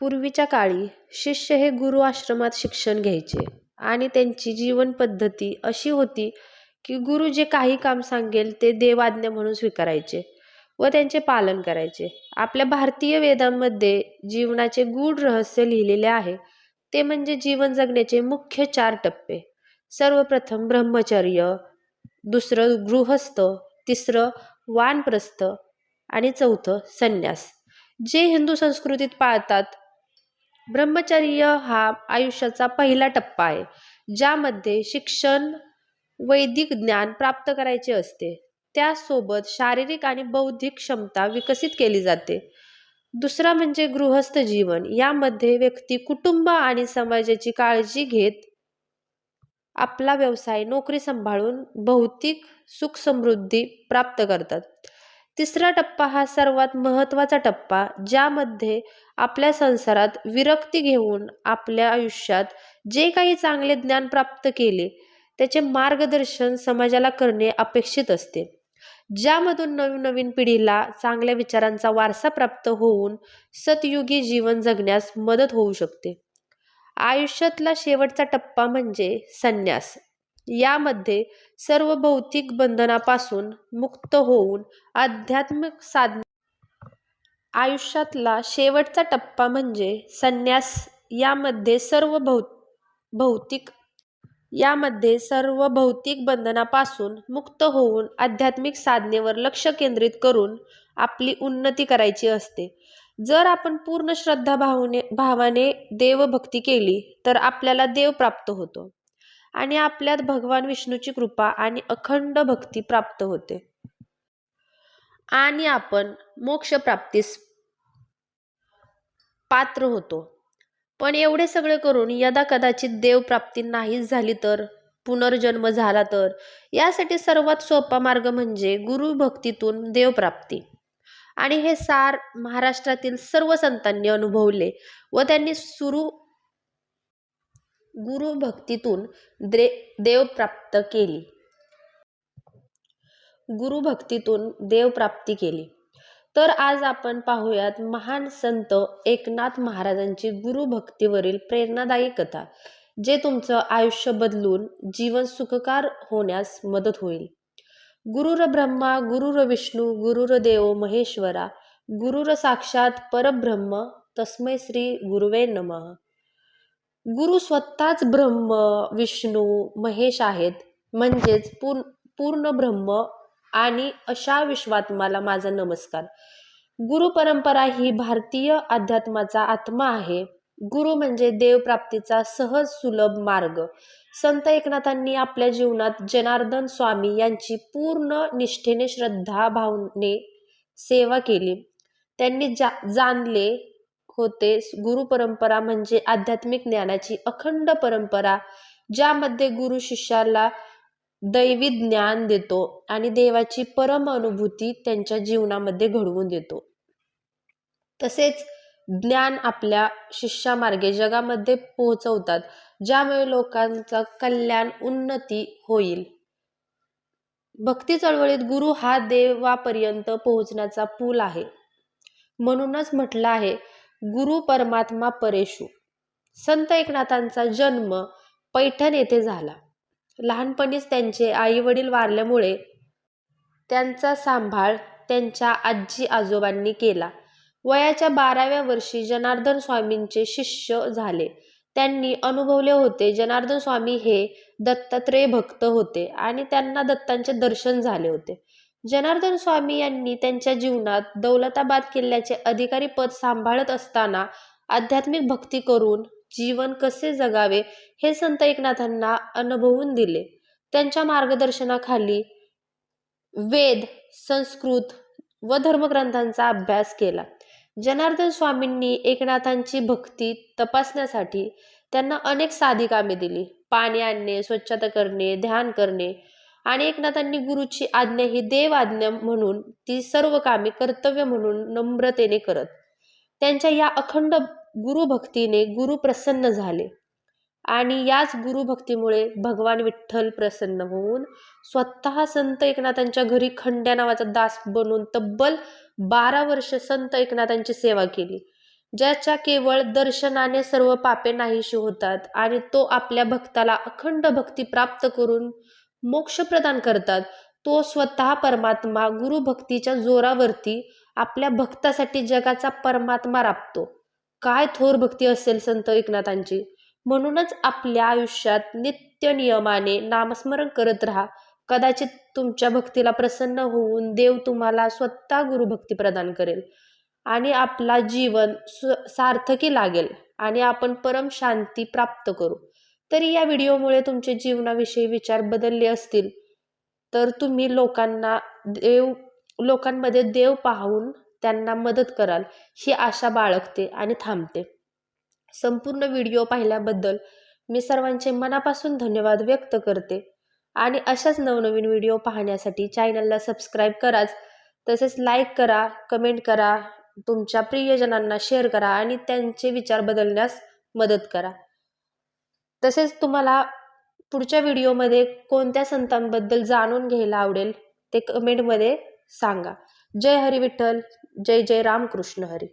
पूर्वीच्या काळी शिष्य हे गुरु आश्रमात शिक्षण घ्यायचे आणि त्यांची जीवन पद्धती अशी होती की गुरु जे काही काम सांगेल ते देवाज्ञा म्हणून स्वीकारायचे व त्यांचे पालन करायचे. आपल्या भारतीय वेदांमध्ये जीवनाचे गूढ रहस्य लिहिलेले आहे. ते म्हणजे जीवन जगण्याचे मुख्य चार टप्पे. सर्वप्रथम ब्रह्मचर्य दुसरं गृहस्थ तिसरं वानप्रस्थ आणि चौथं संन्यास. जे हिंदू संस्कृतीत पाळतात ब्रह्मचर्य हा आयुष्याचा पहिला टप्पा आहे ज्यामध्ये शिक्षण वैदिक ज्ञान प्राप्त करायचे असते. त्यासोबत शारीरिक आणि बौद्धिक क्षमता विकसित केली जाते. दुसरा म्हणजे गृहस्थ जीवन. यामध्ये व्यक्ती कुटुंब आणि समाजाची काळजी घेत आपला व्यवसाय नोकरी सांभाळून भौतिक सुख समृद्धी प्राप्त करतात. तिसरा टप्पा हा सर्वात महत्त्वाचा टप्पा ज्यामध्ये आपल्या संसारात विरक्ती घेऊन आपल्या आयुष्यात जे काही चांगले ज्ञान प्राप्त केले त्याचे मार्गदर्शन समाजाला करणे अपेक्षित असते. ज्यामधून नवीन नवीन पिढीला चांगल्या विचारांचा वारसा प्राप्त होऊन सतयुगी जीवन जगण्यास मदत होऊ शकते. आयुष्यातला शेवटचा टप्पा म्हणजे संन्यास. यामध्ये सर्व भौतिक बंधनापासून मुक्त होऊन आध्यात्मिक साधना आयुष्यातला शेवटचा टप्पा म्हणजे संन्यास. यामध्ये सर्व भौ भौतिक यामध्ये सर्व भौतिक बंधनापासून मुक्त होऊन आध्यात्मिक साधनेवर लक्ष केंद्रित करून आपली उन्नती करायची असते. जर आपण पूर्ण श्रद्धा भावने भावाने देवभक्ती केली तर आपल्याला देव प्राप्त होतो. आणि आपल्यात भगवान विष्णूची कृपा आणि अखंड भक्ती प्राप्त होते. आणि आपण मोक्षप्राप्तीस पात्र होतो. पण एवढे सगळे करून यदा कदाचित देवप्राप्ती नाहीच झाली तर पुनर्जन्म झाला तर यासाठी सर्वात सोपा मार्ग म्हणजे गुरुभक्तीतून देवप्राप्ती आणि हे सार महाराष्ट्रातील सर्व संतांनी अनुभवले व त्यांनी सुरू गुरुभक्तीतून द्रे देवप्राप्त केली. गुरुभक्तीतून देवप्राप्ती केली. तर आज आपण पाहूयात महान संत एकनाथ महाराजांची गुरुभक्तीवरील प्रेरणादायी कथा जे तुमचं आयुष्य बदलून जीवन सुखकार होण्यास मदत होईल. गुरुर ब्रह्मा गुरुर विष्णू गुरुर देव महेश्वरा गुरुर साक्षात परब्रह्म तस्मै श्री गुरुवे नमः. गुरु स्वतःच ब्रह्म विष्णू महेश आहेत. म्हणजेच पूर्ण पूर्ण ब्रह्म आणि अशा विश्वात्माला माझा नमस्कार. गुरु परंपरा ही भारतीय अध्यात्माचा आत्मा आहे. गुरु म्हणजे देवप्राप्तीचा सहज सुलभ मार्ग. संत एकनाथांनी आपल्या जीवनात जनार्दन स्वामी यांची पूर्ण निष्ठेने श्रद्धा भावने सेवा केली. त्यांनी जा जाणले होते. गुरु परंपरा म्हणजे आध्यात्मिक ज्ञानाची अखंड परंपरा ज्यामध्ये गुरु शिष्याला दैवी ज्ञान देतो आणि देवाची परम अनुभूती त्यांच्या जीवनामध्ये घडवून देतो. तसेच ज्ञान आपल्या शिष्यामार्गे जगामध्ये पोहोचवतात ज्यामुळे लोकांचं कल्याण उन्नती होईल. भक्ती चळवळीत गुरु हा देवापर्यंत पोहोचण्याचा पूल आहे. म्हणूनच म्हटलं आहे गुरु परमात्मा परेशू. संत एकनाथांचा जन्म पैठण येथे झाला. लहानपणीच त्यांचे आई वडील वारल्यामुळे त्यांचा सांभाळ त्यांच्या आजी आजोबांनी केला. वयाच्या बाराव्या वर्षी जनार्दन स्वामींचे शिष्य झाले. त्यांनी अनुभवले होते जनार्दन स्वामी हे दत्तात्रेय भक्त होते आणि त्यांना दत्तांचे दर्शन झाले होते. जनार्दन स्वामी यांनी त्यांच्या जीवनात दौलताबाद किल्ल्याचे अधिकारी पद सांभाळत असताना आध्यात्मिक भक्ती करून जीवन कसे जगावे हे संत एकनाथांना अनुभवून दिले. त्यांच्या मार्गदर्शनाखाली वेद संस्कृत व धर्मग्रंथांचा अभ्यास केला. जनार्दन स्वामींनी एकनाथांची भक्ती तपासण्यासाठी त्यांना अनेक साधी कामे दिली. पाणी आणणे स्वच्छता करणे ध्यान करणे आणि एकनाथांनी गुरुची आज्ञा ही देव आज्ञा म्हणून ती सर्व कामे कर्तव्य म्हणून नम्रतेने करत त्यांच्या या अखंड गुरुभक्तीने गुरु प्रसन्न झाले. आणि याच गुरुभक्तीमुळे भगवान विठ्ठल प्रसन्न होऊन स्वतः संत एकनाथांच्या घरी खंड्या नावाचा दास बनून तब्बल बारा वर्ष संत एकनाथांची सेवा केली ज्याच्या केवळ दर्शनाने सर्व पापे नाहीशी होतात आणि तो आपल्या भक्ताला अखंड भक्ती प्राप्त करून मोक्ष प्रदान करतात. तो स्वतः परमात्मा गुरुभक्तीच्या जोरावरती आपल्या भक्तासाठी जगाचा परमात्मा राबतो. काय थोर भक्ती असेल संत एकनाथांची? म्हणूनच आपल्या आयुष्यात नित्य नियमाने नामस्मरण करत राहा. कदाचित तुमच्या भक्तीला प्रसन्न होऊन देव तुम्हाला स्वतः गुरुभक्ती प्रदान करेल आणि आपला जीवन सार्थकी लागेल आणि आपण परम शांती प्राप्त करू. तरी या व्हिडिओमुळे तुमचे जीवनाविषयी विचार बदलले असतील. तर तुम्ही लोकांना देव लोकांमध्ये देव पाहून त्यांना मदत कराल ही आशा बाळगते आणि थांबते. संपूर्ण व्हिडिओ पाहिल्याबद्दल मी सर्वांचे मनापासून धन्यवाद व्यक्त करते. आणि अशाच नवनवीन व्हिडिओ पाहण्यासाठी चॅनलला सबस्क्राईब कराच तसेच लाईक करा कमेंट करा तुमच्या प्रियजनांना शेअर करा आणि त्यांचे विचार बदलण्यास मदत करा. तसेच तुम्हाला पुढच्या व्हिडिओमध्ये कोणत्या संतांबद्दल जाणून घ्यायला आवडेल ते कमेंटमध्ये सांगा. जय हरी विठ्ठल जय जय रामकृष्ण हरी.